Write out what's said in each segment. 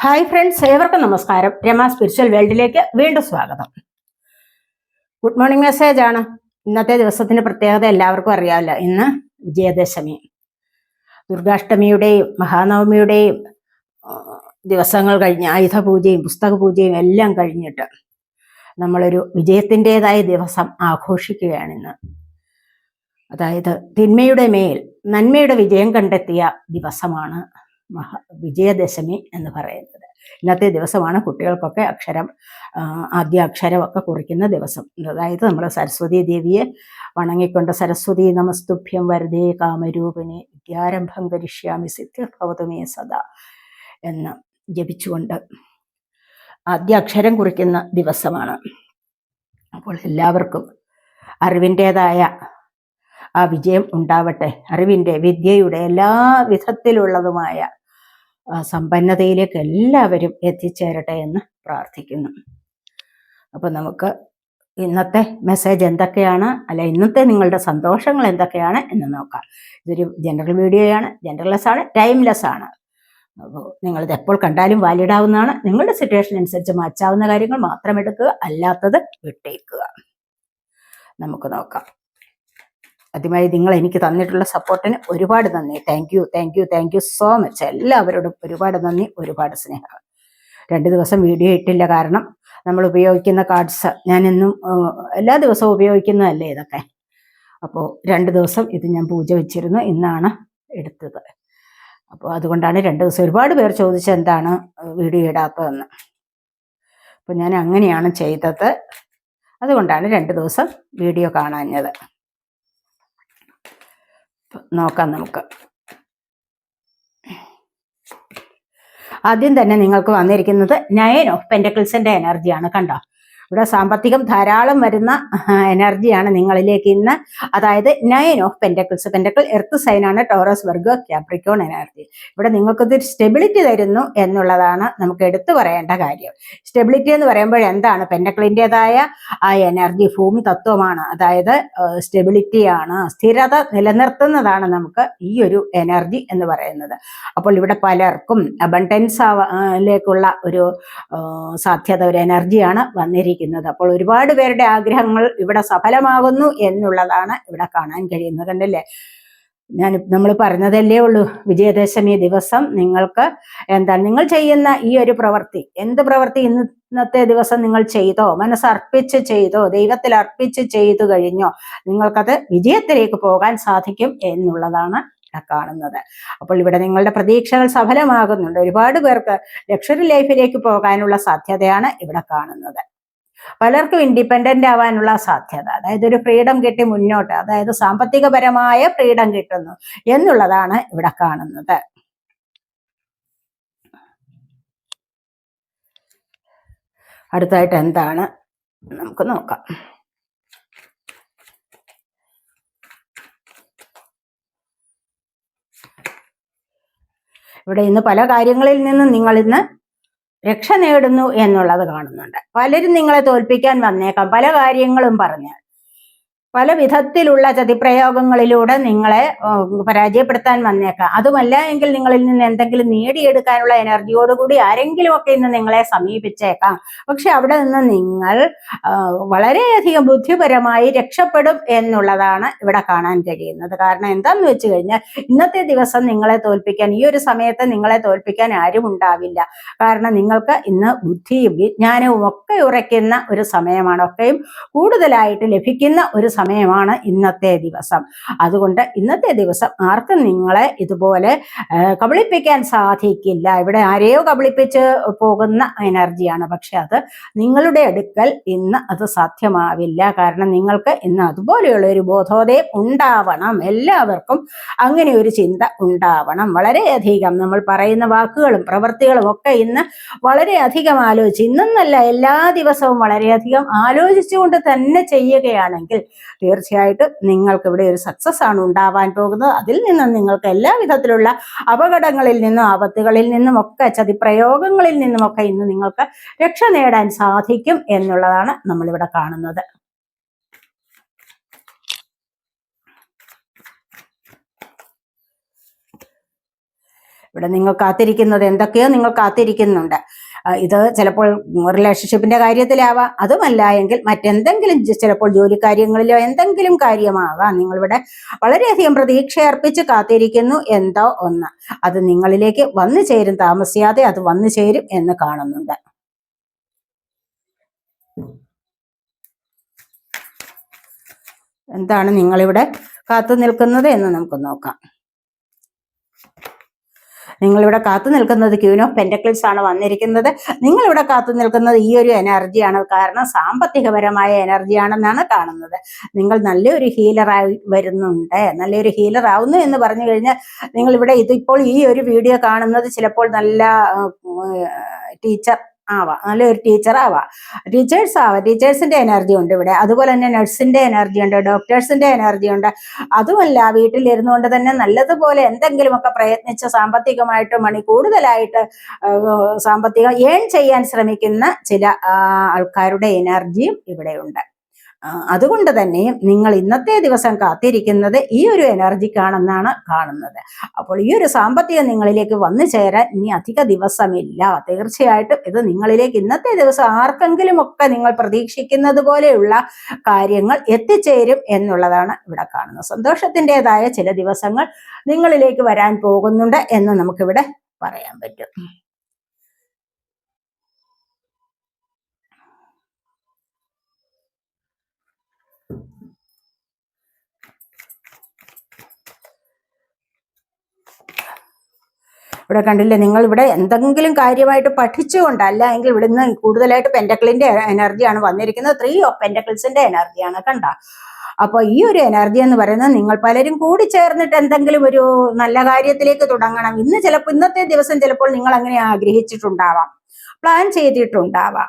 Hi friends ഏവർക്കും നമസ്കാരം. Rama spiritual വേൾഡിലേക്ക് വീണ്ടും സ്വാഗതം. ഗുഡ് മോർണിംഗ് മെസ്സേജ് ആണ്. ഇന്നത്തെ ദിവസത്തിന്റെ പ്രത്യേകത എല്ലാവർക്കും അറിയാമല്ലോ. ഇന്ന് വിജയദശമി. ദുർഗാഷ്ടമിയുടെയും മഹാനവമിയുടെയും ദിവസങ്ങൾ കഴിഞ്ഞ് ആയുധ പൂജയും പുസ്തക പൂജയും എല്ലാം കഴിഞ്ഞിട്ട് നമ്മളൊരു വിജയത്തിന്റെതായ ദിവസം ആഘോഷിക്കുകയാണ് ഇന്ന്. അതായത് തിന്മയുടെ മേൽ നന്മയുടെ വിജയം കണ്ടെത്തിയ ദിവസമാണ് മഹാ വിജയദശമി എന്ന് പറയുന്നത്. ഇന്നത്തെ ദിവസമാണ് കുട്ടികൾക്കൊക്കെ അക്ഷരം ആദ്യ അക്ഷരമൊക്കെ കുറിക്കുന്ന ദിവസം. അതായത് നമ്മൾ സരസ്വതി ദേവിയെ വണങ്ങിക്കൊണ്ട് സരസ്വതി നമസ്തുഭ്യം വരതേ കാമരൂപിണി വിദ്യാരംഭം കരിഷ്യാമി സിദ്ധിർഭവതുമേ സദാ എന്ന് ജപിച്ചുകൊണ്ട് ആദ്യ അക്ഷരം കുറിക്കുന്ന ദിവസമാണ്. അപ്പോൾ എല്ലാവർക്കും അറിവിന്റെതായ ആ വിജയം ഉണ്ടാവട്ടെ. അറിവിന്റെ വിദ്യയുടെ എല്ലാ വിധത്തിലുള്ളതുമായ സമ്പന്നതയിലേക്ക് എല്ലാവരും എത്തിച്ചേരട്ടെ എന്ന് പ്രാർത്ഥിക്കുന്നു. അപ്പോൾ നമുക്ക് ഇന്നത്തെ മെസ്സേജ് എന്തൊക്കെയാണ്? അല്ല ഇന്നത്തെ നിങ്ങളുടെ സന്തോഷങ്ങൾ എന്തൊക്കെയാണ് എന്ന് നോക്കാം. ഇതൊരു ജനറൽ വീഡിയോയാണ് ജനറൽലെസ് ആണ് ടൈംലെസ് ആണ്. അപ്പോൾ നിങ്ങളിത് എപ്പോൾ കണ്ടാലും വാലിഡ് ആവുന്നതാണ്. നിങ്ങളുടെ സിറ്റുവേഷൻ അനുസരിച്ച് മാറ്റാവുന്ന കാര്യങ്ങൾ മാത്രം എടുക്കുക അല്ലാത്തത് വിട്ടേക്കുക. നമുക്ക് നോക്കാം. ആദ്യമായി നിങ്ങൾ എനിക്ക് തന്നിട്ടുള്ള സപ്പോർട്ടിന് ഒരുപാട് നന്ദി. Thank you thank you thank you so much എല്ലാവരോടും ഒരുപാട് നന്ദി ഒരുപാട് സ്നേഹം. രണ്ട് ദിവസം വീഡിയോ ഇട്ടില്ല കാരണം നമ്മൾ ഉപയോഗിക്കുന്ന കാർഡ്സ് ഞാൻ എന്നും എല്ലാ ദിവസവും ഉപയോഗിക്കുന്നതല്ലേ ഇതൊക്കെ? അപ്പോൾ രണ്ട് ദിവസം ഇത് ഞാൻ പൂജ വെച്ചിരുന്നു ഇന്നാണ് എടുത്തത്. അപ്പോൾ അതുകൊണ്ടാണ് രണ്ട് ദിവസം ഒരുപാട് പേർ ചോദിച്ചത് എന്താണ് വീഡിയോ ഇടാത്തതെന്ന്. അപ്പോൾ ഞാൻ അങ്ങനെയാണ് ചെയ്തത്. അതുകൊണ്ടാണ് രണ്ട് ദിവസം വീഡിയോ കാണാഞ്ഞത്. നോക്കാം നമുക്ക്. ആദ്യം തന്നെ നിങ്ങൾക്ക് വന്നിരിക്കുന്നത് നയൻ ഓഫ് പെൻഡക്കിൾസിന്റെ എനർജിയാണ് കണ്ടോ? ഇവിടെ സാമ്പത്തികം ധാരാളം വരുന്ന എനർജിയാണ് നിങ്ങളിലേക്ക് ഇന്ന്. അതായത് nine of pentacles pentacle earth സൈനാണ് Taurus വർഗ ക്യാപ്രിക്കോൺ എനർജി ഇവിടെ നിങ്ങൾക്കത് സ്റ്റെബിലിറ്റി തരുന്നു എന്നുള്ളതാണ് നമുക്ക് എടുത്തു പറയേണ്ട കാര്യം. സ്റ്റെബിലിറ്റി എന്ന് പറയുമ്പോൾ എന്താണ്? പെന്റക്കിളിന്റെതായ ആ എനർജി ഭൂമി തത്വമാണ്. അതായത് സ്റ്റെബിലിറ്റിയാണ് സ്ഥിരത നിലനിർത്തുന്നതാണ് നമുക്ക് ഈ ഒരു എനർജി എന്ന് പറയുന്നത്. അപ്പോൾ ഇവിടെ പലർക്കും അബണ്ടൻസ് ലേക്കുള്ള ഒരു സാധ്യത ഒരു എനർജിയാണ് വന്നിരിക്കുന്നത്. അപ്പോൾ ഒരുപാട് പേരുടെ ആഗ്രഹങ്ങൾ ഇവിടെ സഫലമാകുന്നു എന്നുള്ളതാണ് ഇവിടെ കാണാൻ കഴിയുന്നത് കണ്ടില്ലേ? ഞാൻ നമ്മൾ പറഞ്ഞതല്ലേ ഉള്ളൂ വിജയദശമി ദിവസം നിങ്ങൾക്ക് എന്താ നിങ്ങൾ ചെയ്യുന്ന ഈ ഒരു പ്രവൃത്തി എന്ത് പ്രവൃത്തി ഇന്നത്തെ ദിവസം നിങ്ങൾ ചെയ്തോ മനസ്സർപ്പിച്ച് ചെയ്തോ ദൈവത്തിൽ അർപ്പിച്ച് ചെയ്തു കഴിഞ്ഞോ നിങ്ങൾക്കത് വിജയത്തിലേക്ക് പോകാൻ സാധിക്കും എന്നുള്ളതാണ് കാണുന്നത്. അപ്പോൾ ഇവിടെ നിങ്ങളുടെ പ്രതീക്ഷകൾ സഫലമാകുന്നുണ്ട്. ഒരുപാട് പേർക്ക് ലക്ഷറി ലൈഫിലേക്ക് പോകാനുള്ള സാധ്യതയാണ് ഇവിടെ കാണുന്നത്. പലർക്കും ഇൻഡിപെൻഡന്റ് ആവാനുള്ള സാധ്യത. അതായത് ഒരു ഫ്രീഡം കിട്ടി മുന്നോട്ട് അതായത് സാമ്പത്തികപരമായ ഫ്രീഡം കിട്ടുന്നു എന്നുള്ളതാണ് ഇവിടെ കാണുന്നത്. അടുത്തായിട്ട് എന്താണ്? നമുക്ക് നോക്കാം. ഇവിടെ ഇന്ന് പല കാര്യങ്ങളിൽ നിന്നും നിങ്ങൾ ഇന്ന് രക്ഷ നേടുന്നു എന്നുള്ളത് കാണുന്നുണ്ട്. പലരും നിങ്ങളെ തോൽപ്പിക്കാൻ വന്നേക്കാം. പല കാര്യങ്ങളും പറഞ്ഞ് പല വിധത്തിലുള്ള ചതിപ്രയോഗങ്ങളിലൂടെ നിങ്ങളെ പരാജയപ്പെടുത്താൻ വന്നേക്കാം. അതുമല്ല എങ്കിൽ നിങ്ങളിൽ നിന്ന് എന്തെങ്കിലും നേടിയെടുക്കാനുള്ള എനർജിയോടുകൂടി ആരെങ്കിലുമൊക്കെ ഇന്ന് നിങ്ങളെ സമീപിച്ചേക്കാം. പക്ഷെ അവിടെ നിന്ന് നിങ്ങൾ വളരെയധികം ബുദ്ധിപരമായി രക്ഷപ്പെടും എന്നുള്ളതാണ് ഇവിടെ കാണാൻ കഴിയുന്നത്. കാരണം എന്താന്ന് വെച്ച് കഴിഞ്ഞാൽ ഇന്നത്തെ ദിവസം നിങ്ങളെ തോൽപ്പിക്കാൻ ഈ ഒരു സമയത്ത് നിങ്ങളെ തോൽപ്പിക്കാൻ ആരും ഉണ്ടാവില്ല. കാരണം നിങ്ങൾക്ക് ഇന്ന് ബുദ്ധിയും വിജ്ഞാനവും ഒക്കെ ഉറയ്ക്കുന്ന ഒരു സമയമാണ്. ഒക്കെയും കൂടുതലായിട്ട് ലഭിക്കുന്ന ഒരു സമയമാണ് ഇന്നത്തെ ദിവസം. അതുകൊണ്ട് ഇന്നത്തെ ദിവസം ആർക്കും നിങ്ങളെ ഇതുപോലെ കബളിപ്പിക്കാൻ സാധിക്കില്ല. ഇവിടെ ആരെയോ കബളിപ്പിച്ച് പോകുന്ന എനർജിയാണ്. പക്ഷെ അത് നിങ്ങളുടെ അടുക്കൽ ഇന്ന് അത് സാധ്യമാവില്ല. കാരണം നിങ്ങൾക്ക് ഇന്ന് അതുപോലെയുള്ള ഒരു ബോധോദയം ഉണ്ടാവണം. എല്ലാവർക്കും അങ്ങനെ ഒരു ചിന്ത ഉണ്ടാവണം. വളരെയധികം നമ്മൾ പറയുന്ന വാക്കുകളും പ്രവൃത്തികളും ഒക്കെ ഇന്ന് വളരെയധികം ആലോചിച്ച് ഇന്നെന്നല്ല എല്ലാ ദിവസവും വളരെയധികം ആലോചിച്ചുകൊണ്ട് തന്നെ ചെയ്യുകയാണെങ്കിൽ തീർച്ചയായിട്ടും നിങ്ങൾക്ക് ഇവിടെ ഒരു സക്സസ് ആണ് ഉണ്ടാവാൻ പോകുന്നത്. അതിൽ നിന്നും നിങ്ങൾക്ക് എല്ലാ വിധത്തിലുള്ള അപകടങ്ങളിൽ നിന്നും ആപത്തുകളിൽ നിന്നും ഒക്കെ ചതിപ്രയോഗങ്ങളിൽ നിന്നുമൊക്കെ ഇന്ന് നിങ്ങൾക്ക് രക്ഷ നേടാൻ സാധിക്കും എന്നുള്ളതാണ് നമ്മളിവിടെ കാണുന്നത്. ഇവിടെ നിങ്ങൾ കാത്തിരിക്കുന്നത് എന്തൊക്കെയോ നിങ്ങൾ കാത്തിരിക്കുന്നുണ്ട്. ഇത് ചിലപ്പോൾ റിലേഷൻഷിപ്പിന്റെ കാര്യത്തിലാവാം. അതുമല്ല എങ്കിൽ മറ്റെന്തെങ്കിലും ചിലപ്പോൾ ജോലി കാര്യങ്ങളിലോ എന്തെങ്കിലും കാര്യമാകാം നിങ്ങളിവിടെ വളരെയധികം പ്രതീക്ഷ അർപ്പിച്ച് കാത്തിരിക്കുന്നു. എന്തോ ഒന്ന്. അത് നിങ്ങളിലേക്ക് വന്നു ചേരും. താമസിയാതെ അത് വന്നു ചേരും എന്ന് കാണുന്നുണ്ട്. എന്താണ് നിങ്ങളിവിടെ കാത്തു നിൽക്കുന്നത് എന്ന് നമുക്ക് നോക്കാം. നിങ്ങളിവിടെ കാത്തു നിൽക്കുന്നത് ക്യൂൻ ഓഫ് പെന്റക്കിൾസ് ആണ് വന്നിരിക്കുന്നത്. നിങ്ങളിവിടെ കാത്തു നിൽക്കുന്നത് ഈ ഒരു എനർജിയാണ് കാരണം സാമ്പത്തികപരമായ എനർജിയാണെന്നാണ് കാണുന്നത്. നിങ്ങൾ നല്ലൊരു ഹീലറായി വരുന്നുണ്ട്. നല്ലൊരു ഹീലർ ആവുന്നു എന്ന് പറഞ്ഞു കഴിഞ്ഞാൽ നിങ്ങളിവിടെ ഇതിപ്പോൾ ഈ ഒരു വീഡിയോ കാണുന്നത് ചിലപ്പോൾ നല്ല ടീച്ചർ ആവാം. നല്ലൊരു ടീച്ചർ ആവാം. ടീച്ചേഴ്സ് ആവാം. ടീച്ചേഴ്സിന്റെ എനർജി ഉണ്ട് ഇവിടെ. അതുപോലെ തന്നെ നഴ്സിന്റെ എനർജി ഉണ്ട് ഡോക്ടേഴ്സിന്റെ എനർജി ഉണ്ട്. അതുമല്ല വീട്ടിലിരുന്നു കൊണ്ട് തന്നെ നല്ലതുപോലെ എന്തെങ്കിലുമൊക്കെ പ്രയത്നിച്ച് സാമ്പത്തികമായിട്ട് മണി കൂടുതലായിട്ട് സാമ്പത്തികം ഏൺ ചെയ്യാൻ ശ്രമിക്കുന്ന ചില ആൾക്കാരുടെ എനർജിയും ഇവിടെയുണ്ട് അതുകൊണ്ട് തന്നെ നിങ്ങൾ ഇന്നത്തെ ദിവസം കാത്തിരിക്കുന്നത് ഈ ഒരു എനർജിക്കാണെന്നാണ് കാണുന്നത്. അപ്പോൾ ഈ ഒരു സാമ്പത്തികം നിങ്ങളിലേക്ക് വന്നു ചേരാൻ ഇനി അധിക ദിവസമില്ല. തീർച്ചയായിട്ടും ഇത് നിങ്ങളിലേക്ക് ഇന്നത്തെ ദിവസം ആർക്കെങ്കിലും ഒക്കെ നിങ്ങൾ പ്രതീക്ഷിക്കുന്നത് പോലെയുള്ള കാര്യങ്ങൾ എത്തിച്ചേരും എന്നുള്ളതാണ് ഇവിടെ കാണുന്നത്. സന്തോഷത്തിന്റെതായ ചില ദിവസങ്ങൾ നിങ്ങളിലേക്ക് വരാൻ പോകുന്നുണ്ട് എന്ന് നമുക്കിവിടെ പറയാൻ പറ്റും. ഇവിടെ കണ്ടില്ലേ? നിങ്ങൾ ഇവിടെ എന്തെങ്കിലും കാര്യമായിട്ട് പഠിച്ചുകൊണ്ട് അല്ല എങ്കിൽ നിന്ന് കൂടുതലായിട്ട് പെന്റക്കിളിന്റെ എനർജിയാണ് വന്നിരിക്കുന്നത്. ത്രീ ഓഫ് പെന്റക്കിൾസിന്റെ എനർജിയാണ് കണ്ട? അപ്പോൾ ഈ ഒരു എനർജി എന്ന് പറയുന്നത് നിങ്ങൾ പലരും കൂടി ചേർന്നിട്ട് എന്തെങ്കിലും ഒരു നല്ല കാര്യത്തിലേക്ക് തുടങ്ങണം. ഇന്ന് ചിലപ്പോൾ ഇന്നത്തെ ദിവസം ചിലപ്പോൾ നിങ്ങൾ അങ്ങനെ ആഗ്രഹിച്ചിട്ടുണ്ടാവാം. പ്ലാൻ ചെയ്തിട്ടുണ്ടാവാം.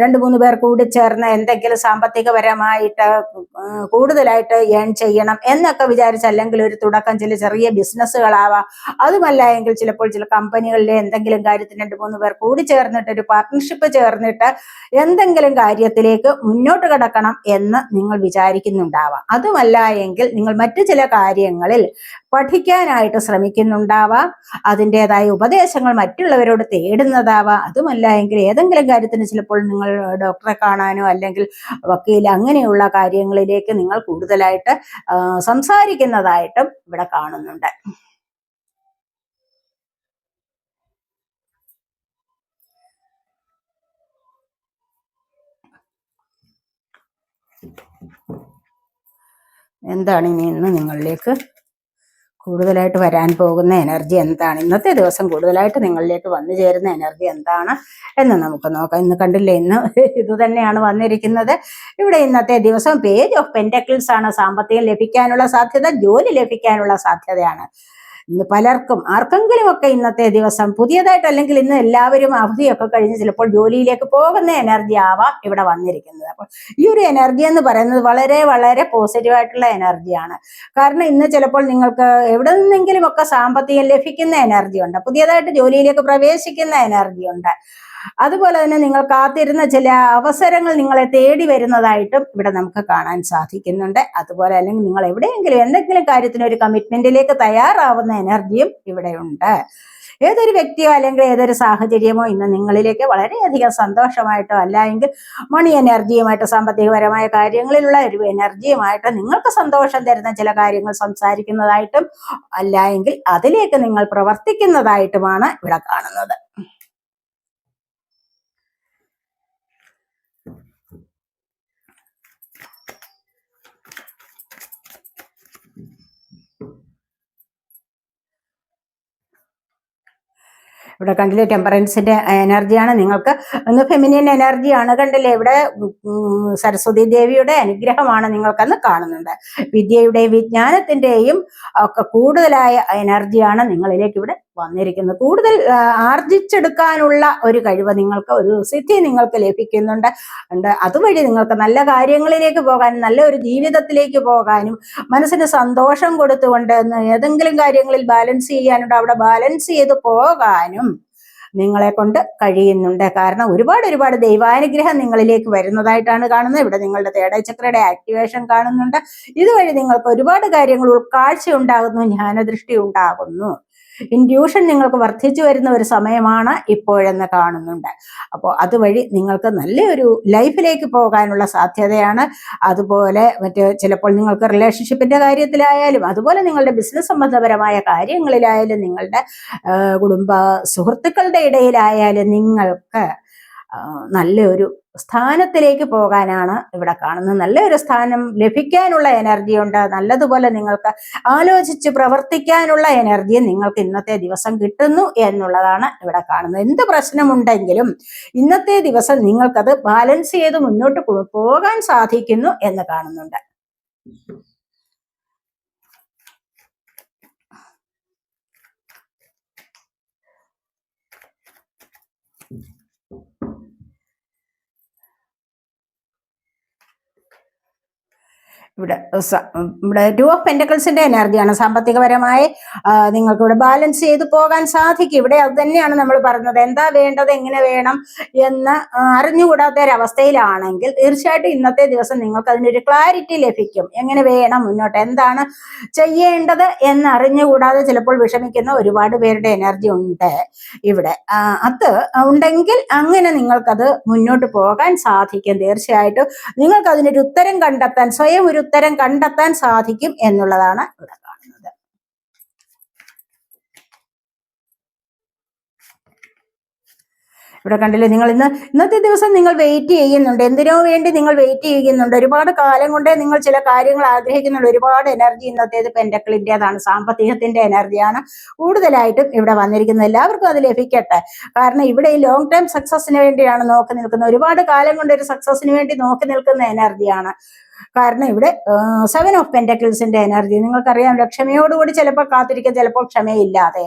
രണ്ട് മൂന്ന് പേർ കൂടി ചേർന്ന് എന്തെങ്കിലും സാമ്പത്തികപരമായിട്ട് കൂടുതലായിട്ട് ഏൺ ചെയ്യണം എന്നൊക്കെ വിചാരിച്ച് അല്ലെങ്കിൽ ഒരു തുടക്കം ചില ചെറിയ ബിസിനസ്സുകളാവാം. അതുമല്ല എങ്കിൽ ചിലപ്പോൾ ചില കമ്പനികളിലെ എന്തെങ്കിലും കാര്യത്തിന് രണ്ട് മൂന്ന് പേർ കൂടി ചേർന്നിട്ട് ഒരു പാർട്ട്ണർഷിപ്പ് ചേർന്നിട്ട് എന്തെങ്കിലും കാര്യത്തിലേക്ക് മുന്നോട്ട് കടക്കണം എന്ന് നിങ്ങൾ വിചാരിക്കുന്നുണ്ടാവാം. അതുമല്ല എങ്കിൽ നിങ്ങൾ മറ്റു ചില കാര്യങ്ങളിൽ പഠിക്കാനായിട്ട് ശ്രമിക്കുന്നുണ്ടാവാം. അതിന്റെതായ ഉപദേശങ്ങൾ മറ്റുള്ളവരോട് തേടുന്നതാവാം. അതുമല്ല എങ്കിൽ ഏതെങ്കിലും കാര്യത്തിന് ചിലപ്പോൾ നിങ്ങൾ ഡോക്ടറെ കാണാനോ അല്ലെങ്കിൽ വക്കീൽ അങ്ങനെയുള്ള കാര്യങ്ങളിലേക്ക് നിങ്ങൾ കൂടുതലായിട്ട് സംസാരിക്കുന്നതായിട്ടും ഇവിടെ കാണുന്നുണ്ട്. എന്താണ് ഇനി ഇന്ന് നിങ്ങളിലേക്ക് കൂടുതലായിട്ട് വരാൻ പോകുന്ന എനർജി എന്താണ്? ഇന്നത്തെ ദിവസം കൂടുതലായിട്ട് നിങ്ങളിലേക്ക് വന്നു ചേരുന്ന എനർജി എന്താണ് എന്ന് നമുക്ക് നോക്കാം. ഇന്ന് കണ്ടില്ലേ ഇന്ന് ഇത് തന്നെയാണ് വന്നിരിക്കുന്നത്. ഇവിടെ ഇന്നത്തെ ദിവസം പേജ് ഓഫ് പെന്റക്കിൾസ് ആണ്. സാമ്പത്തികം ലഭിക്കാനുള്ള സാധ്യത ജോലി ലഭിക്കാനുള്ള സാധ്യതയാണ്. ഇന്ന് പലർക്കും ആർക്കെങ്കിലും ഒക്കെ ഇന്നത്തെ ദിവസം പുതിയതായിട്ട് അല്ലെങ്കിൽ ഇന്ന് എല്ലാവരും അവധിയൊക്കെ കഴിഞ്ഞ് ചിലപ്പോൾ ജോലിയിലേക്ക് പോകുന്ന എനർജി ആവാം ഇവിടെ വന്നിരിക്കുന്നത്. അപ്പോൾ ഈ ഒരു എനർജി എന്ന് പറയുന്നത് വളരെ വളരെ പോസിറ്റീവ് ആയിട്ടുള്ള എനർജിയാണ് കാരണം ഇന്ന് ചിലപ്പോൾ നിങ്ങൾക്ക് എവിടെ നിന്നെങ്കിലും ഒക്കെ സാമ്പത്തികം ലഭിക്കുന്ന എനർജി ഉണ്ട്. പുതിയതായിട്ട് ജോലിയിലേക്ക് പ്രവേശിക്കുന്ന എനർജി ഉണ്ട്. അതുപോലെ തന്നെ നിങ്ങൾ കാത്തിരുന്ന ചില അവസരങ്ങൾ നിങ്ങളെ തേടി വരുന്നതായിട്ടും ഇവിടെ നമുക്ക് കാണാൻ സാധിക്കുന്നുണ്ട്. അതുപോലെ അല്ലെങ്കിൽ നിങ്ങൾ എവിടെയെങ്കിലും എന്തെങ്കിലും കാര്യത്തിന് ഒരു കമ്മിറ്റ്മെന്റിലേക്ക് തയ്യാറാവുന്ന എനർജിയും ഇവിടെ ഉണ്ട്. ഏതൊരു വ്യക്തിയോ അല്ലെങ്കിൽ ഏതൊരു സാഹചര്യമോ ഇന്ന് നിങ്ങളിലേക്ക് വളരെയധികം സന്തോഷമായിട്ടോ അല്ല എങ്കിൽ മണി എനർജിയുമായിട്ട് സാമ്പത്തികപരമായ കാര്യങ്ങളിലുള്ള ഒരു എനർജിയുമായിട്ട് നിങ്ങൾക്ക് സന്തോഷം തരുന്ന ചില കാര്യങ്ങൾ സംസാരിക്കുന്നതായിട്ടും അല്ല എങ്കിൽ അതിലേക്ക് നിങ്ങൾ പ്രവർത്തിക്കുന്നതായിട്ടുമാണ് ഇവിടെ കാണുന്നത്. ഇവിടെ കണ്ടില്ലേ ടെമ്പറൻസിന്റെ എനർജിയാണ് നിങ്ങൾക്ക് ഒന്ന് ഫെമിനിയൻ എനർജിയാണ് കണ്ടില്ലേ ഇവിടെ സരസ്വതി ദേവിയുടെ അനുഗ്രഹമാണ് നിങ്ങൾക്കന്ന് കാണുന്നുണ്ട് വിദ്യയുടെയും വിജ്ഞാനത്തിന്റെയും ഒക്കെ കൂടുതലായ എനർജിയാണ് നിങ്ങളിലേക്ക് ഇവിടെ വന്നിരിക്കുന്നത്. കൂടുതൽ ആർജിച്ചെടുക്കാനുള്ള ഒരു കഴിവ് നിങ്ങൾക്ക് ഒരു സിദ്ധി നിങ്ങൾക്ക് ലഭിക്കുന്നുണ്ട്. ഉണ്ട്. അതുവഴി നിങ്ങൾക്ക് നല്ല കാര്യങ്ങളിലേക്ക് പോകാനും നല്ല ഒരു ജീവിതത്തിലേക്ക് പോകാനും മനസ്സിന് സന്തോഷം കൊടുത്തുകൊണ്ട് ഏതെങ്കിലും കാര്യങ്ങളിൽ ബാലൻസ് ചെയ്യാനുണ്ട് അവിടെ ബാലൻസ് ചെയ്ത് പോകാനും നിങ്ങളെ കൊണ്ട് കഴിയുന്നുണ്ട്. കാരണം ഒരുപാട് ഒരുപാട് ദൈവാനുഗ്രഹം നിങ്ങളിലേക്ക് വരുന്നതായിട്ടാണ് കാണുന്നത്. ഇവിടെ നിങ്ങളുടെ തേട ചക്രയുടെ ആക്ടിവേഷൻ കാണുന്നുണ്ട്. ഇതുവഴി നിങ്ങൾക്ക് ഒരുപാട് കാര്യങ്ങൾ ഉൾക്കാഴ്ച ഉണ്ടാകുന്നു ജ്ഞാനദൃഷ്ടി ഉണ്ടാകുന്നു. ഇൻഡ്യൂഷൻ നിങ്ങൾക്ക് വർദ്ധിച്ചു വരുന്ന ഒരു സമയമാണ് ഇപ്പോഴെന്ന് കാണുന്നുണ്ട്. അപ്പോൾ അതുവഴി നിങ്ങൾക്ക് നല്ലൊരു ലൈഫിലേക്ക് പോകാനുള്ള സാധ്യതയാണ്. അതുപോലെ മറ്റ് ചിലപ്പോൾ നിങ്ങൾക്ക് റിലേഷൻഷിപ്പിന്റെ കാര്യത്തിലായാലും അതുപോലെ നിങ്ങളുടെ ബിസിനസ് സംബന്ധപരമായ കാര്യങ്ങളിലായാലും നിങ്ങളുടെ കുടുംബ സുഹൃത്തുക്കളുടെ ഇടയിലായാലും നിങ്ങൾക്ക് നല്ലൊരു സ്ഥാനത്തിലേക്ക് പോകാനാണ് ഇവിടെ കാണുന്നത്. നല്ലൊരു സ്ഥാനം ലഭിക്കാനുള്ള എനർജി ഉണ്ട്. നല്ലതുപോലെ നിങ്ങൾക്ക് ആലോചിച്ച് പ്രവർത്തിക്കാനുള്ള എനർജി നിങ്ങൾക്ക് ഇന്നത്തെ ദിവസം കിട്ടുന്നു എന്നുള്ളതാണ് ഇവിടെ കാണുന്നത്. എന്ത് പ്രശ്നമുണ്ടെങ്കിലും ഇന്നത്തെ ദിവസം നിങ്ങൾക്കത് ബാലൻസ് ചെയ്ത് മുന്നോട്ട് പോകാൻ സാധിക്കുന്നു എന്ന് കാണുന്നുണ്ട്. ഇവിടെ ഇവിടെ ടു ഓഫ് പെന്റക്കിൾസിന്റെ എനർജിയാണ് സാമ്പത്തികപരമായി നിങ്ങൾക്ക് ഇവിടെ ബാലൻസ് ചെയ്തു പോകാൻ സാധിക്കും. ഇവിടെ അത് തന്നെയാണ് നമ്മൾ പറഞ്ഞത്. എന്താ വേണ്ടത് എങ്ങനെ വേണം എന്ന് അറിഞ്ഞുകൂടാത്ത ഒരവസ്ഥയിലാണെങ്കിൽ തീർച്ചയായിട്ടും ഇന്നത്തെ ദിവസം നിങ്ങൾക്ക് അതിനൊരു ക്ലാരിറ്റി ലഭിക്കും. എങ്ങനെ വേണം മുന്നോട്ട് എന്താണ് ചെയ്യേണ്ടത് എന്ന് അറിഞ്ഞുകൂടാതെ ചിലപ്പോൾ വിഷമിക്കുന്ന ഒരുപാട് പേരുടെ എനർജി ഉണ്ട് ഇവിടെ. അത് ഉണ്ടെങ്കിൽ അങ്ങനെ നിങ്ങൾക്കത് മുന്നോട്ട് പോകാൻ സാധിക്കും. തീർച്ചയായിട്ടും നിങ്ങൾക്ക് അതിനൊരു ഉത്തരം കണ്ടെത്താൻ സ്വയം ഒരു ഉത്തരം കണ്ടെത്താൻ സാധിക്കും എന്നുള്ളതാണ് ഇവിടെ കാണുന്നത്. ഇവിടെ കണ്ടില്ലേ നിങ്ങൾ ഇന്ന് ഇന്നത്തെ ദിവസം നിങ്ങൾ വെയിറ്റ് ചെയ്യുന്നുണ്ട്. എന്തിനോ വേണ്ടി നിങ്ങൾ വെയിറ്റ് ചെയ്യുന്നുണ്ട്. ഒരുപാട് കാലം കൊണ്ടേ നിങ്ങൾ ചില കാര്യങ്ങൾ ആഗ്രഹിക്കുന്നുണ്ട്. ഒരുപാട് എനർജി ഇന്നത്തേത് പെൻഡക്കിളിന്റെതാണ് സാമ്പത്തികത്തിന്റെ എനർജിയാണ് കൂടുതലായിട്ടും ഇവിടെ വന്നിരിക്കുന്നത്. എല്ലാവർക്കും അത് ലഭിക്കട്ടെ. കാരണം ഇവിടെ ഈ ലോങ് ടൈം സക്സസിന് വേണ്ടിയാണ് നോക്കി നിൽക്കുന്നത്. ഒരുപാട് കാലം കൊണ്ട് ഒരു സക്സസിന് വേണ്ടി നോക്കി നിൽക്കുന്ന എനർജിയാണ് കാരണം ഇവിടെ സെവൻ ഓഫ് പെന്റക്കിൾസിന്റെ എനർജി നിങ്ങൾക്കറിയാം ക്ഷമയോടുകൂടി ചിലപ്പോൾ കാത്തിരിക്കുക ചിലപ്പോൾ ക്ഷമയില്ലാതെ.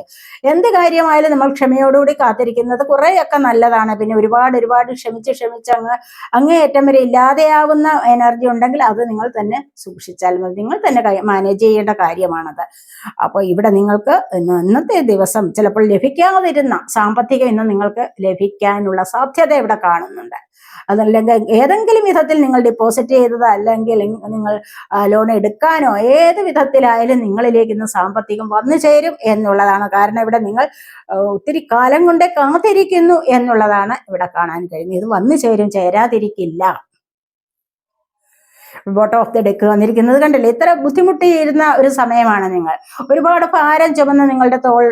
എന്ത് കാര്യമായാലും നമ്മൾ ക്ഷമയോടുകൂടി കാത്തിരിക്കുന്നത് കുറേയൊക്കെ നല്ലതാണ്. പിന്നെ ഒരുപാട് ഒരുപാട് ക്ഷമിച്ച് ക്ഷമിച്ച് അങ്ങ് അങ്ങേയറ്റം വരെ ഇല്ലാതെയാവുന്ന എനർജി ഉണ്ടെങ്കിൽ അത് നിങ്ങൾ തന്നെ സൂക്ഷിച്ചാൽ മതി. നിങ്ങൾ തന്നെ മാനേജ് ചെയ്യേണ്ട കാര്യമാണത്. അപ്പോൾ ഇവിടെ നിങ്ങൾക്ക് ഇന്നത്തെ ദിവസം ചിലപ്പോൾ ലഭിക്കാതിരുന്ന സാമ്പത്തികം ഇന്ന് നിങ്ങൾക്ക് ലഭിക്കാനുള്ള സാധ്യത ഇവിടെ കാണുന്നുണ്ട്. അതല്ലെങ്കിൽ ഏതെങ്കിലും വിധത്തിൽ നിങ്ങൾ ഡിപ്പോസിറ്റ് ചെയ്തത് അല്ലെങ്കിൽ നിങ്ങൾ ലോൺ എടുക്കാനോ ഏത് വിധത്തിലായാലും നിങ്ങളിലേക്ക് ഇന്ന് സാമ്പത്തികം വന്നു ചേരും എന്നുള്ളതാണ്. കാരണം ഇവിടെ നിങ്ങൾ ഒത്തിരി കാലം കൊണ്ട് കാത്തിരിക്കുന്നു എന്നുള്ളതാണ് ഇവിടെ കാണാൻ കഴിയുന്നത്. ഇത് വന്നു ചേരും ചേരാതിരിക്കില്ല. ബോട്ടം ഓഫ് ദി ഡെക്ക് വന്നിരിക്കുന്നത് കണ്ടില്ലേ? ഇത്ര ബുദ്ധിമുട്ടിയിരുന്ന ഒരു സമയമാണ് നിങ്ങൾ. ഒരുപാട് ഭാരം ചുമന്ന് നിങ്ങളുടെ തോൾ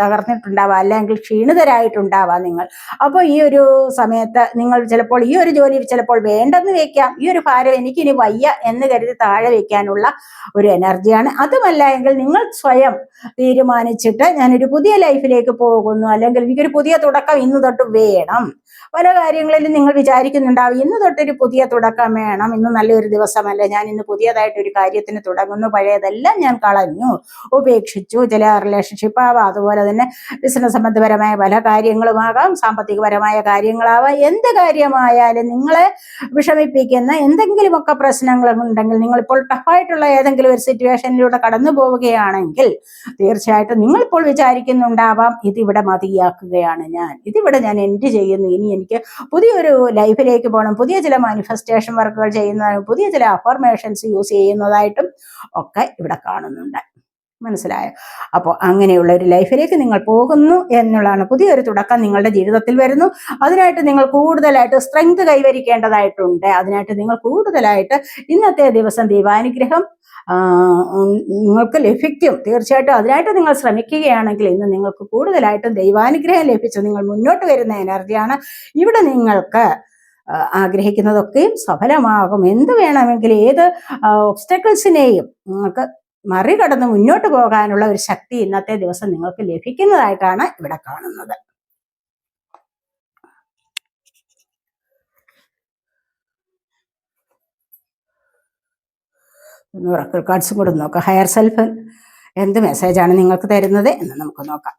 തകർന്നിട്ടുണ്ടാവാം അല്ലെങ്കിൽ ക്ഷീണിതരായിട്ടുണ്ടാവാം നിങ്ങൾ. അപ്പോൾ ഈ ഒരു സമയത്ത് നിങ്ങൾ ചിലപ്പോൾ ഈ ഒരു ജോലി ചിലപ്പോൾ വേണ്ടെന്ന് വെക്കാം. ഈ ഒരു ഭാരം എനിക്കിനി വയ്യ എന്ന് കരുതി താഴെ വെക്കാനുള്ള ഒരു എനർജിയാണ് അതുമല്ല എങ്കിൽ നിങ്ങൾ സ്വയം തീരുമാനിച്ചിട്ട് ഞാനൊരു പുതിയ ലൈഫിലേക്ക് പോകുന്നു അല്ലെങ്കിൽ എനിക്കൊരു പുതിയ തുടക്കം ഇന്ന് തൊട്ട് വേണം. പല കാര്യങ്ങളിലും നിങ്ങൾ വിചാരിക്കുന്നുണ്ടാവും ഇന്ന് തൊട്ടൊരു പുതിയ തുടക്കം വേണം. ഇന്ന് നല്ലൊരു ദിവസമല്ല. ഞാൻ ഇന്ന് പുതിയതായിട്ട് ഒരു കാര്യത്തിന് തുടങ്ങുന്നു. പഴയതെല്ലാം ഞാൻ കളഞ്ഞു. ഉപേക്ഷിച്ചു. ചില റിലേഷൻഷിപ്പ് ആവാം അതുപോലെ തന്നെ ബിസിനസ് സംബന്ധപരമായ പല കാര്യങ്ങളുമാകാം സാമ്പത്തികപരമായ കാര്യങ്ങളാവാം. എന്ത് കാര്യമായാലും നിങ്ങളെ വിഷമിപ്പിക്കുന്ന എന്തെങ്കിലുമൊക്കെ പ്രശ്നങ്ങൾ ഉണ്ടെങ്കിൽ നിങ്ങളിപ്പോൾ ടഫായിട്ടുള്ള ഏതെങ്കിലും ഒരു സിറ്റുവേഷനിലൂടെ കടന്നു പോവുകയാണെങ്കിൽ തീർച്ചയായിട്ടും നിങ്ങൾ നിങ്ങളിപ്പോൾ വിചാരിക്കുന്നുണ്ടാവാം ഇതിവിടെ മതിയാക്കുകയാണ് ഞാൻ. ഇതിവിടെ ഞാൻ എൻഡ് ചെയ്യുന്നു. ഇനി എനിക്ക് പുതിയൊരു ലൈഫിലേക്ക് പോകണം. പുതിയ ചില മാനിഫെസ്റ്റേഷൻ വർക്കുകൾ ചെയ്യുന്ന പുതിയ ചില അഫർമേഷൻസ് യൂസ് ചെയ്യുന്നതായിട്ടും ഒക്കെ ഇവിടെ കാണുന്നുണ്ട്. മനസ്സിലായോ? അപ്പോൾ അങ്ങനെയുള്ള ഒരു ലൈഫിലേക്ക് നിങ്ങൾ പോകുന്നു എന്നുള്ളതാണ് പുതിയൊരു തുടക്കം നിങ്ങളുടെ ജീവിതത്തിൽ വരുന്നു. അതിനായിട്ട് നിങ്ങൾ കൂടുതലായിട്ട് സ്ട്രെങ്ത് കൈവരിക്കേണ്ടതായിട്ടുണ്ട്. അതിനായിട്ട് നിങ്ങൾ കൂടുതലായിട്ട് ഇന്നത്തെ ദിവസം ദൈവാനുഗ്രഹം നിങ്ങൾക്ക് ലഭിക്കും. തീർച്ചയായിട്ടും അതിനായിട്ട് നിങ്ങൾ ശ്രമിക്കുകയാണെങ്കിൽ ഇന്ന് നിങ്ങൾക്ക് കൂടുതലായിട്ടും ദൈവാനുഗ്രഹം ലഭിച്ചു. നിങ്ങൾ മുന്നോട്ട് വരുന്ന എനർജിയാണ് ഇവിടെ നിങ്ങൾക്ക് ആഗ്രഹിക്കുന്നതൊക്കെയും സഫലമാകും. എന്ത് വേണമെങ്കിലും ഏത് ഒബ്സ്റ്റക്കിൾസിനെയും നിങ്ങൾക്ക് മറികടന്ന് മുന്നോട്ട് പോകാനുള്ള ഒരു ശക്തി ഇന്നത്തെ ദിവസം നിങ്ങൾക്ക് ലഭിക്കുന്നതായിട്ടാണ് ഇവിടെ കാണുന്നത്. ഒറക്കൽ കാർഡ്സും കൂടെ നോക്കാം. ഹയർ സെൽഫ് എന്ത് മെസ്സേജാണ് നിങ്ങൾക്ക് തരുന്നത് എന്ന് നമുക്ക് നോക്കാം.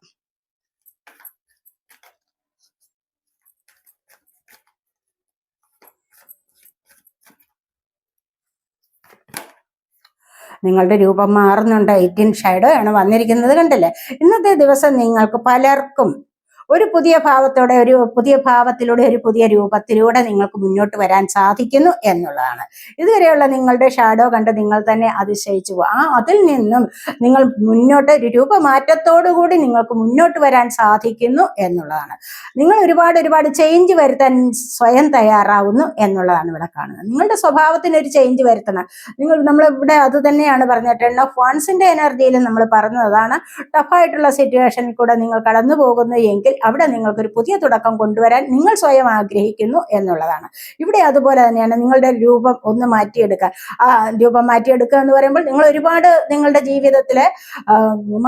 നിങ്ങളുടെ രൂപം മാറുന്നുണ്ട്. എയ്റ്റീൻ ഷാഡോ ആണ് വന്നിരിക്കുന്നത് കണ്ടില്ലേ? ഇന്നത്തെ ദിവസം നിങ്ങൾക്ക് പലർക്കും ഒരു പുതിയ ഭാവത്തോടെ ഒരു പുതിയ ഭാവത്തിലൂടെ ഒരു പുതിയ രൂപത്തിലൂടെ നിങ്ങൾക്ക് മുന്നോട്ട് വരാൻ സാധിക്കുന്നു എന്നുള്ളതാണ്. ഇതുവരെയുള്ള നിങ്ങളുടെ ഷാഡോ കണ്ട് നിങ്ങൾ തന്നെ അതിശയിച്ചു ആ അതിൽ നിന്നും നിങ്ങൾ മുന്നോട്ട് ഒരു രൂപമാറ്റത്തോടുകൂടി നിങ്ങൾക്ക് മുന്നോട്ട് വരാൻ സാധിക്കുന്നു എന്നുള്ളതാണ്. നിങ്ങൾ ഒരുപാട് ഒരുപാട് ചേഞ്ച് വരുത്താൻ സ്വയം തയ്യാറാവുന്നു എന്നുള്ളതാണ് ഇവിടെ കാണുന്നത്. നിങ്ങളുടെ സ്വഭാവത്തിന് ഒരു ചേഞ്ച് വരുത്തണം. നിങ്ങൾ നമ്മൾ ഇവിടെ അത് തന്നെയാണ് പറഞ്ഞിട്ടുള്ള ഫോൺസിന്റെ എനർജിയിൽ നമ്മൾ പറഞ്ഞതാണ് ടഫായിട്ടുള്ള സിറ്റുവേഷനിൽ കൂടെ നിങ്ങൾ കടന്നു പോകുന്നു എങ്കിൽ അവിടെ നിങ്ങൾക്കൊരു പുതിയ തുടക്കം കൊണ്ടുവരാൻ നിങ്ങൾ സ്വയം ആഗ്രഹിക്കുന്നു എന്നുള്ളതാണ്. ഇവിടെ അതുപോലെ തന്നെയാണ് നിങ്ങളുടെ രൂപം ഒന്ന് മാറ്റിയെടുക്കാൻ. ആ രൂപം മാറ്റിയെടുക്കുക എന്ന് പറയുമ്പോൾ നിങ്ങൾ ഒരുപാട് നിങ്ങളുടെ ജീവിതത്തിലെ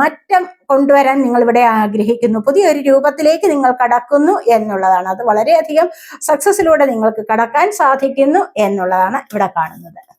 മാറ്റം കൊണ്ടുവരാൻ നിങ്ങൾ ഇവിടെ ആഗ്രഹിക്കുന്നു. പുതിയൊരു രൂപത്തിലേക്ക് നിങ്ങൾ കടക്കുന്നു എന്നുള്ളതാണ്. അത് വളരെയധികം സക്സസിലൂടെ നിങ്ങൾക്ക് കടക്കാൻ സാധിക്കുന്നു എന്നുള്ളതാണ് ഇവിടെ കാണുന്നത്.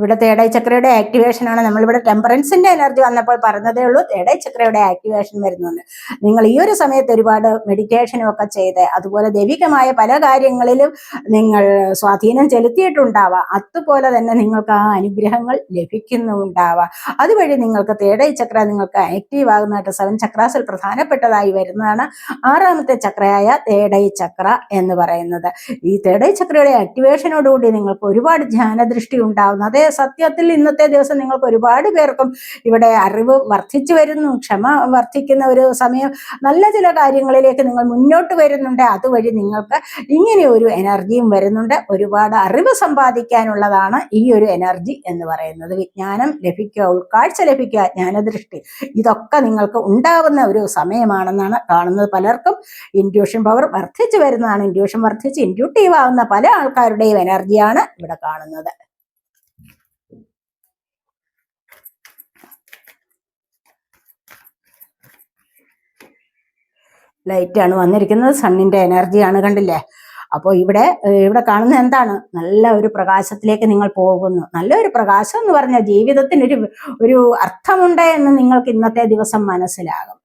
ഇവിടെ തേടൈ ചക്രയുടെ ആക്ടിവേഷൻ ആണ്. നമ്മളിവിടെ ടെമ്പറൻസിന്റെ എനർജി വന്നപ്പോൾ പറഞ്ഞതേ ഉള്ളൂ തേടൈ ചക്രയുടെ ആക്ടിവേഷൻ വരുന്നുണ്ട്. നിങ്ങൾ ഈ ഒരു സമയത്ത് ഒരുപാട് മെഡിറ്റേഷനും ഒക്കെ ചെയ്ത് അതുപോലെ ദൈവികമായ പല കാര്യങ്ങളിലും നിങ്ങൾ സ്വാധീനം ചെലുത്തിയിട്ടുണ്ടാവാം. അതുപോലെ തന്നെ നിങ്ങൾക്ക് ആ അനുഗ്രഹങ്ങൾ ലഭിക്കുന്നുണ്ടാവാം. അതുവഴി നിങ്ങൾക്ക് തേടൈ ചക്ര നിങ്ങൾക്ക് ആക്റ്റീവ് ആകുന്നതായിട്ട് സെവൻ ചക്രാസിൽ പ്രധാനപ്പെട്ടതായി വരുന്നതാണ് ആറാമത്തെ ചക്രയായ തേടൈ ചക്ര എന്ന് പറയുന്നത്. ഈ തേടൈ ചക്രയുടെ ആക്ടിവേഷനോടുകൂടി നിങ്ങൾക്ക് ഒരുപാട് ധ്യാനദൃഷ്ടി ഉണ്ടാവുന്നു. അതേ സത്യത്തിൽ ഇന്നത്തെ ദിവസം നിങ്ങൾക്ക് ഒരുപാട് പേർക്കും ഇവിടെ അറിവ് വർദ്ധിച്ചു വരുന്നു ക്ഷമ വർദ്ധിക്കുന്ന ഒരു സമയം. നല്ല ചില കാര്യങ്ങളിലേക്ക് നിങ്ങൾ മുന്നോട്ട് വരുന്നുണ്ട്. അതുവഴി നിങ്ങൾക്ക് ഇങ്ങനെ ഒരു എനർജിയും വരുന്നുണ്ട്. ഒരുപാട് അറിവ് സമ്പാദിക്കാനുള്ളതാണ് ഈ ഒരു എനർജി എന്ന് പറയുന്നത്. വിജ്ഞാനം ലഭിക്കുക ഉൾക്കാഴ്ച ലഭിക്കുക ജ്ഞാനദൃഷ്ടി ഇതൊക്കെ നിങ്ങൾക്ക് ഉണ്ടാവുന്ന ഒരു സമയമാണെന്നാണ് കാണുന്നത് പലർക്കും. ഇൻഡ്യൂഷൻ പവർ വർദ്ധിച്ചു വരുന്നതാണ്. ഇൻഡ്യൂഷൻ വർദ്ധിച്ച് ഇൻഡ്യൂട്ടീവ് ആവുന്ന പല ആൾക്കാരുടെയും എനർജിയാണ് ഇവിടെ കാണുന്നത്. ലൈറ്റാണ് വന്നിരിക്കുന്നത്. സണ്ണിന്റെ എനർജിയാണ് കണ്ടില്ലേ? അപ്പോൾ ഇവിടെ ഇവിടെ കാണുന്നത് എന്താണ്? നല്ല ഒരു പ്രകാശത്തിലേക്ക് നിങ്ങൾ പോകുന്നു. നല്ലൊരു പ്രകാശം എന്ന് പറഞ്ഞാൽ ജീവിതത്തിന് ഒരു ഒരു അർത്ഥമുണ്ട് എന്ന് നിങ്ങൾക്ക് ഇന്നത്തെ ദിവസം മനസ്സിലാകും.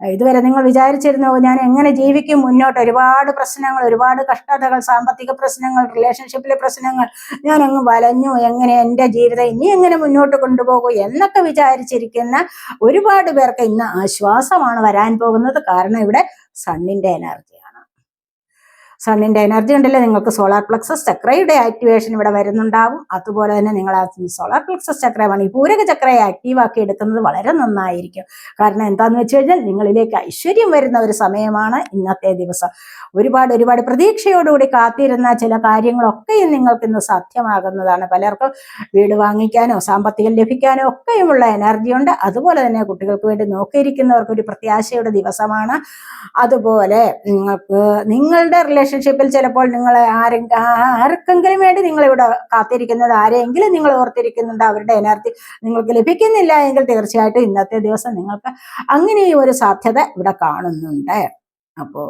ഇതുവരെ നിങ്ങൾ വിചാരിച്ചിരുന്നു ഞാൻ എങ്ങനെ ജീവിക്കും? മുന്നോട്ട് ഒരുപാട് പ്രശ്നങ്ങൾ ഒരുപാട് കഷ്ടതകൾ സാമ്പത്തിക പ്രശ്നങ്ങൾ റിലേഷൻഷിപ്പിലെ പ്രശ്നങ്ങൾ. ഞാൻ അങ്ങ് വലഞ്ഞു എങ്ങനെ എന്റെ ജീവിതം ഇനി എങ്ങനെ മുന്നോട്ട് കൊണ്ടുപോകൂ എന്നൊക്കെ വിചാരിച്ചിരിക്കുന്ന ഒരുപാട് പേർക്ക് ഇന്ന് ആശ്വാസമാണ് വരാൻ പോകുന്നത്. കാരണം ഇവിടെ സണ്ണിന്റെ എനർജിയാണ് സണ്ണിന്റെ എനർജി ഉണ്ടല്ലോ? നിങ്ങൾക്ക് സോളാർ പ്ലക്സസ് ചക്രയുടെ ആക്ടിവേഷൻ ഇവിടെ വരുന്നുണ്ടാവും. അതുപോലെ തന്നെ നിങ്ങൾ ആ സോളാർ പ്ലക്സസ് ചക്രമാണ് ഈ പൂരക ചക്രയെ ആക്റ്റീവാക്കി എടുക്കുന്നത് വളരെ നന്നായിരിക്കും. കാരണം എന്താന്ന് വെച്ച് കഴിഞ്ഞാൽ നിങ്ങളിലേക്ക് ഐശ്വര്യം വരുന്ന ഒരു സമയമാണ് ഇന്നത്തെ ദിവസം. ഒരുപാട് ഒരുപാട് പ്രതീക്ഷയോടുകൂടി കാത്തിരുന്ന ചില കാര്യങ്ങളൊക്കെയും നിങ്ങൾക്ക് ഇന്ന് സാധ്യമാകുന്നതാണ്. പലർക്കും വീട് വാങ്ങിക്കാനോ സാമ്പത്തികം ലഭിക്കാനോ ഒക്കെയുമുള്ള എനർജി ഉണ്ട്. അതുപോലെ തന്നെ കുട്ടികൾക്ക് വേണ്ടി നോക്കിയിരിക്കുന്നവർക്ക് ഒരു പ്രത്യാശയുടെ ദിവസമാണ്. അതുപോലെ നിങ്ങൾക്ക് നിങ്ങളുടെ റിലേഷൻഷിപ്പിൽ ചിലപ്പോൾ നിങ്ങൾ ആരെ ആർക്കെങ്കിലും വേണ്ടി നിങ്ങൾ ഇവിടെ കാത്തിരിക്കുന്നത് ആരെങ്കിലും നിങ്ങൾ ഓർത്തിരിക്കുന്നുണ്ട് അവരുടെ എനർജി നിങ്ങൾക്ക് ലഭിക്കുന്നില്ല എങ്കിൽ തീർച്ചയായിട്ടും ഇന്നത്തെ ദിവസം നിങ്ങൾക്ക് അങ്ങനെയും ഒരു സാധ്യത ഇവിടെ കാണുന്നുണ്ട്. അപ്പോൾ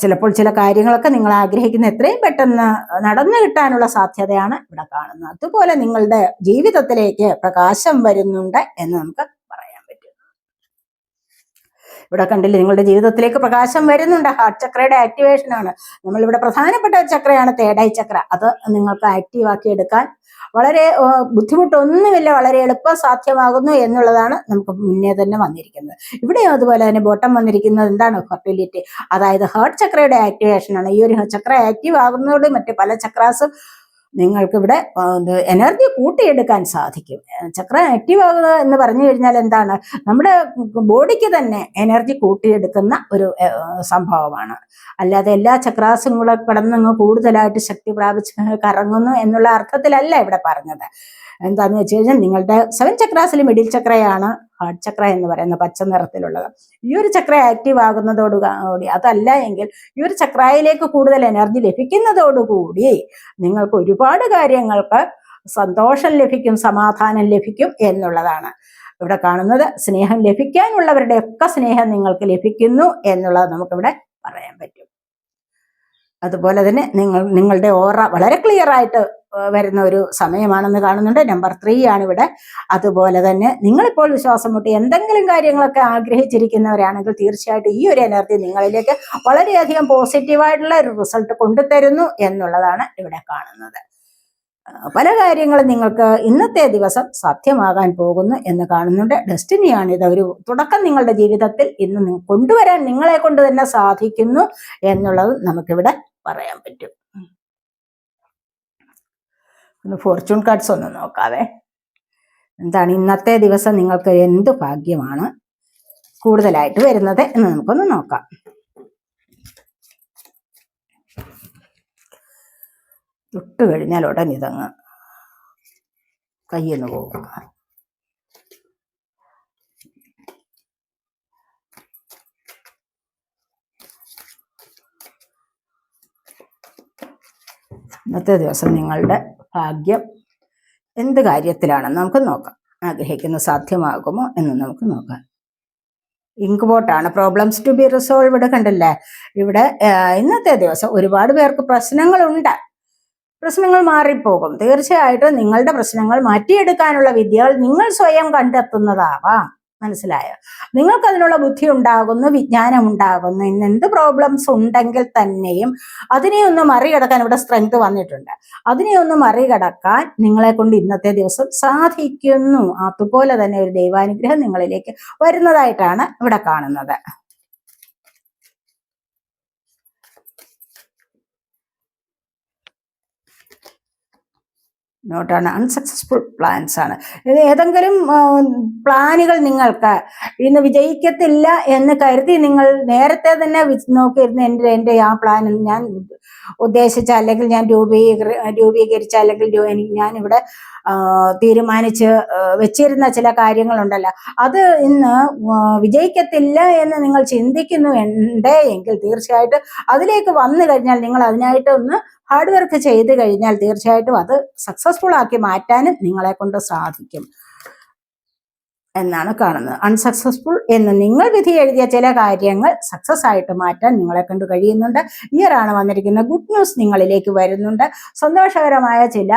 ചിലപ്പോൾ ചില കാര്യങ്ങളൊക്കെ നിങ്ങൾ ആഗ്രഹിക്കുന്ന എത്രയും പെട്ടെന്ന് നടന്നു കിട്ടാനുള്ള സാധ്യതയാണ് ഇവിടെ കാണുന്നത്. അതുപോലെ നിങ്ങളുടെ ജീവിതത്തിലേക്ക് പ്രകാശം വരുന്നുണ്ട് എന്ന് നമുക്ക് ഇവിടെ കണ്ടില്ലേ നിങ്ങളുടെ ജീവിതത്തിലേക്ക് പ്രകാശം വരുന്നുണ്ട്. ഹാർട്ട് ചക്രയുടെ ആക്ടിവേഷൻ ആണ്. നമ്മളിവിടെ പ്രധാനപ്പെട്ട ചക്രയാണ് തേടായി ചക്ര. അത് നിങ്ങൾക്ക് ആക്റ്റീവ് ആക്കി എടുക്കാൻ വളരെ ബുദ്ധിമുട്ടൊന്നുമില്ല വളരെ എളുപ്പം സാധ്യമാകുന്നു എന്നുള്ളതാണ് നമുക്ക് മുന്നേ തന്നെ വന്നിരിക്കുന്നത്. ഇവിടെയും അതുപോലെ തന്നെ ബോട്ടം വന്നിരിക്കുന്നത് എന്താണ്? ഫെർട്ടിലിറ്റി അതായത് ഹേർട്ട് ചക്രയുടെ ആക്ടിവേഷൻ ആണ്. ഈ ഒരു ചക്ര ആക്റ്റീവ് ആകുന്നതോട് മറ്റ് പല ചക്രാസും നിങ്ങൾക്ക് ഇവിടെ എനർജി കൂട്ടിയെടുക്കാൻ സാധിക്കും. ചക്രം ആക്റ്റീവ് ആകുക എന്ന് പറഞ്ഞു കഴിഞ്ഞാൽ എന്താണ്? നമ്മുടെ ബോഡിക്ക് തന്നെ എനർജി കൂട്ടിയെടുക്കുന്ന ഒരു സംഭവമാണ്. അല്ലാതെ എല്ലാ ചക്രാസും കൂടെ കിടന്നങ്ങ് കൂടുതലായിട്ട് ശക്തി പ്രാപിച്ച് കറങ്ങുന്നു എന്നുള്ള അർത്ഥത്തിലല്ല ഇവിടെ പറഞ്ഞത്. എന്താന്ന് വെച്ച് കഴിഞ്ഞാൽ നിങ്ങളുടെ സെവൻ ചക്രാസിൽ മിഡിൽ ചക്രയാണ് ഹാർട്ട് ചക്ര എന്ന് പറയുന്ന പച്ച നിറത്തിലുള്ളത്. ഈ ഒരു ചക്ര ആക്റ്റീവ് ആകുന്നതോടുകൂടി അതല്ല എങ്കിൽ ഈ ഒരു ചക്രയിലേക്ക് കൂടുതൽ എനർജി ലഭിക്കുന്നതോടുകൂടി നിങ്ങൾക്ക് ഒരുപാട് കാര്യങ്ങൾക്ക് സന്തോഷം ലഭിക്കും സമാധാനം ലഭിക്കും എന്നുള്ളതാണ്. ഇവിടെ കാണുന്നത് സ്നേഹം ലഭിക്കാനുള്ളവരുടെ ഒക്കെ സ്നേഹം നിങ്ങൾക്ക് ലഭിക്കുന്നു എന്നുള്ളത് നമുക്കിവിടെ പറയാൻ പറ്റും. അതുപോലെ തന്നെ നിങ്ങൾ നിങ്ങളുടെ ഓറ വളരെ ക്ലിയർ ആയിട്ട് വരുന്ന ഒരു സമയമാണെന്ന് കാണുന്നുണ്ട്. നമ്പർ ത്രീ ആണ് ഇവിടെ അതുപോലെ തന്നെ നിങ്ങളിപ്പോൾ വിശ്വാസം മുട്ടി എന്തെങ്കിലും കാര്യങ്ങളൊക്കെ ആഗ്രഹിച്ചിരിക്കുന്നവരാണെങ്കിൽ തീർച്ചയായിട്ടും ഈ ഒരു എനർജി നിങ്ങളിലേക്ക് വളരെയധികം പോസിറ്റീവായിട്ടുള്ള ഒരു റിസൾട്ട് കൊണ്ടുതരുന്നു എന്നുള്ളതാണ് ഇവിടെ കാണുന്നത്. പല കാര്യങ്ങളും നിങ്ങൾക്ക് ഇന്നത്തെ ദിവസം സാധ്യമാകാൻ പോകുന്നു എന്ന് കാണുന്നുണ്ട്. ഡെസ്റ്റിനിയാണ് ഇത്. ഒരു തുടക്കം നിങ്ങളുടെ ജീവിതത്തിൽ ഇന്ന് കൊണ്ടുവരാൻ നിങ്ങളെ കൊണ്ട് തന്നെ സാധിക്കുന്നു എന്നുള്ളത് നമുക്കിവിടെ പറയാൻ പറ്റും. ഒന്ന് ഫോർച്യൂൺ കാർഡ്സ് ഒന്ന് നോക്കാവേ. എന്താണ് ഇന്നത്തെ ദിവസം നിങ്ങൾക്ക് എന്ത് ഭാഗ്യമാണ് കൂടുതലായിട്ട് വരുന്നത് എന്ന് നമുക്കൊന്ന് നോക്കാം. തൊട്ട് കഴിഞ്ഞാൽ ഉടൻ ഇതങ്ങ് കയ്യെന്ന് പോകും ഇന്നത്തെ ദിവസം നിങ്ങളുടെ ഭാഗ്യം എന്ത് കാര്യത്തിലാണെന്ന് നമുക്ക് നോക്കാം. ആഗ്രഹിക്കുന്ന സാധ്യമാകുമോ എന്ന് നമുക്ക് നോക്കാം. ഇങ്ക് ബോട്ടാണ് പ്രോബ്ലംസ് ടു ബി റിസോൾവ് ഇവിടെ കണ്ടില്ലേ? ഇവിടെ ഇന്നത്തെ ദിവസം ഒരുപാട് പേർക്ക് പ്രശ്നങ്ങളുണ്ട്. പ്രശ്നങ്ങൾ മാറിപ്പോകും. തീർച്ചയായിട്ടും നിങ്ങളുടെ പ്രശ്നങ്ങൾ മാറ്റിയെടുക്കാനുള്ള വിദ്യകൾ നിങ്ങൾ സ്വയം കണ്ടെത്തുന്നതാവാം. മനസ്സിലായോ? നിങ്ങൾക്ക് അതിനുള്ള ബുദ്ധി ഉണ്ടാകുന്നു വിജ്ഞാനം ഉണ്ടാകുന്നു. ഇന്ന് എന്ത് പ്രോബ്ലംസ് ഉണ്ടെങ്കിൽ തന്നെയും അതിനെ ഒന്ന് മറികടക്കാൻ ഇവിടെ സ്ട്രെങ്ത് വന്നിട്ടുണ്ട്. അതിനെ ഒന്ന് മറികടക്കാൻ നിങ്ങളെ കൊണ്ട് ഇന്നത്തെ ദിവസം സാധിക്കുന്നു. അതുപോലെ തന്നെ ഒരു ദൈവാനുഗ്രഹം നിങ്ങളിലേക്ക് വരുന്നതായിട്ടാണ് ഇവിടെ കാണുന്നത്. നോട്ടാണ്. അൺസക്സസ്ഫുൾ പ്ലാൻസ് ആണ്. ഇത് ഏതെങ്കിലും പ്ലാനുകൾ നിങ്ങൾക്ക് ഇന്ന് വിജയിക്കത്തില്ല എന്ന് കരുതി നിങ്ങൾ നേരത്തെ തന്നെ നോക്കിയിരുന്ന എന്റെ എന്റെ ആ പ്ലാൻ ഞാൻ ഉദ്ദേശിച്ച അല്ലെങ്കിൽ ഞാൻ രൂപീകരി രൂപീകരിച്ച അല്ലെങ്കിൽ ഞാനിവിടെ തീരുമാനിച്ച് വെച്ചിരുന്ന ചില കാര്യങ്ങളുണ്ടല്ലോ. അത് ഇന്ന് വിജയിക്കത്തില്ല എന്ന് നിങ്ങൾ ചിന്തിക്കുന്നു ഉണ്ട് എങ്കിൽ തീർച്ചയായിട്ടും അതിലേക്ക് വന്നു കഴിഞ്ഞാൽ നിങ്ങൾ അതിനായിട്ട് ഒന്ന് ഹാർഡ് വർക്ക് ചെയ്ത് കഴിഞ്ഞാൽ തീർച്ചയായിട്ടും അത് സക്സസ്ഫുൾ ആക്കി മാറ്റാനും നിങ്ങളെ കൊണ്ട് സാധിക്കും. എന്നാണ് കാണുന്നത്. അൺസക്സസ്ഫുൾ എന്ന് നിങ്ങൾ വിധി എഴുതിയ ചില കാര്യങ്ങൾ സക്സസ് ആയിട്ട് മാറ്റാൻ നിങ്ങളെ കൊണ്ട് കഴിയുന്നുണ്ട്. ഇയറാണ് വന്നിരിക്കുന്ന ഗുഡ് ന്യൂസ് നിങ്ങളിലേക്ക് വരുന്നുണ്ട്. സന്തോഷകരമായ ചില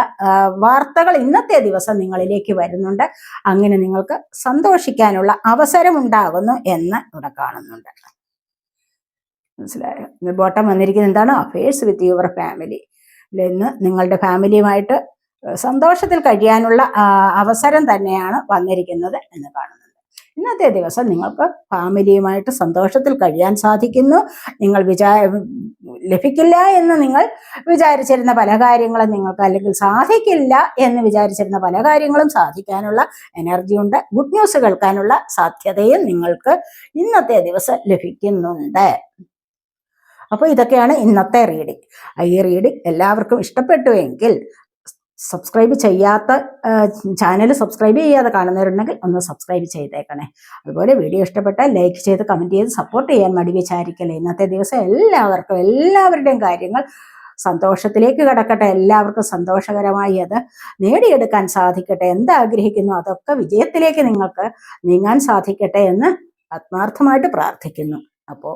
വാർത്തകൾ ഇന്നത്തെ ദിവസം നിങ്ങളിലേക്ക് വരുന്നുണ്ട്. അങ്ങനെ നിങ്ങൾക്ക് സന്തോഷിക്കാനുള്ള അവസരം ഉണ്ടാകുന്നു എന്ന് ഇവിടെ കാണുന്നുണ്ട്. മനസ്സിലായോ? ബോട്ടം വന്നിരിക്കുന്നത് എന്താണ്? അഫേഴ്സ് വിത്ത് യുവർ ഫാമിലി ഇന്ന് നിങ്ങളുടെ ഫാമിലിയുമായിട്ട് സന്തോഷത്തിൽ കഴിയാനുള്ള അവസരം തന്നെയാണ് വന്നിരിക്കുന്നത് എന്ന് കാണുന്നത് ഇന്നത്തെ ദിവസം നിങ്ങൾക്ക് ഫാമിലിയുമായിട്ട് സന്തോഷത്തിൽ കഴിയാൻ സാധിക്കുന്നു. നിങ്ങൾ വിചാ ലഭിക്കില്ല എന്ന് നിങ്ങൾ വിചാരിച്ചിരുന്ന പല കാര്യങ്ങളും നിങ്ങൾക്ക് അല്ലെങ്കിൽ സാധിക്കില്ല എന്ന് വിചാരിച്ചിരുന്ന പല കാര്യങ്ങളും സാധിക്കാനുള്ള എനർജി ഉണ്ട്. ഗുഡ് ന്യൂസ് കേൾക്കാനുള്ള സാധ്യതയും നിങ്ങൾക്ക് ഇന്നത്തെ ദിവസം ലഭിക്കുന്നുണ്ട്. അപ്പോൾ ഇതൊക്കെയാണ് ഇന്നത്തെ റീഡിങ് ഈ റീഡിങ് എല്ലാവർക്കും ഇഷ്ടപ്പെട്ടുവെങ്കിൽ സബ്സ്ക്രൈബ് ചെയ്യാത്ത ചാനൽ സബ്സ്ക്രൈബ് ചെയ്യാതെ കാണുന്നവരുണ്ടെങ്കിൽ ഒന്ന് സബ്സ്ക്രൈബ് ചെയ്തേക്കണേ. അതുപോലെ വീഡിയോ ഇഷ്ടപ്പെട്ടാൽ ലൈക്ക് ചെയ്ത് കമന്റ് ചെയ്ത് സപ്പോർട്ട് ചെയ്യാൻ മടി വിചാരിക്കല്ലേ. ഇന്നത്തെ ദിവസം എല്ലാവർക്കും എല്ലാവരുടെയും കാര്യങ്ങൾ സന്തോഷത്തിലേക്ക് കടക്കട്ടെ. എല്ലാവർക്കും സന്തോഷകരമായി അത് നേടിയെടുക്കാൻ സാധിക്കട്ടെ. എന്താഗ്രഹിക്കുന്നു അതൊക്കെ വിജയത്തിലേക്ക് നിങ്ങൾക്ക് നീങ്ങാൻ സാധിക്കട്ടെ എന്ന് ആത്മാർത്ഥമായിട്ട് പ്രാർത്ഥിക്കുന്നു. അപ്പോൾ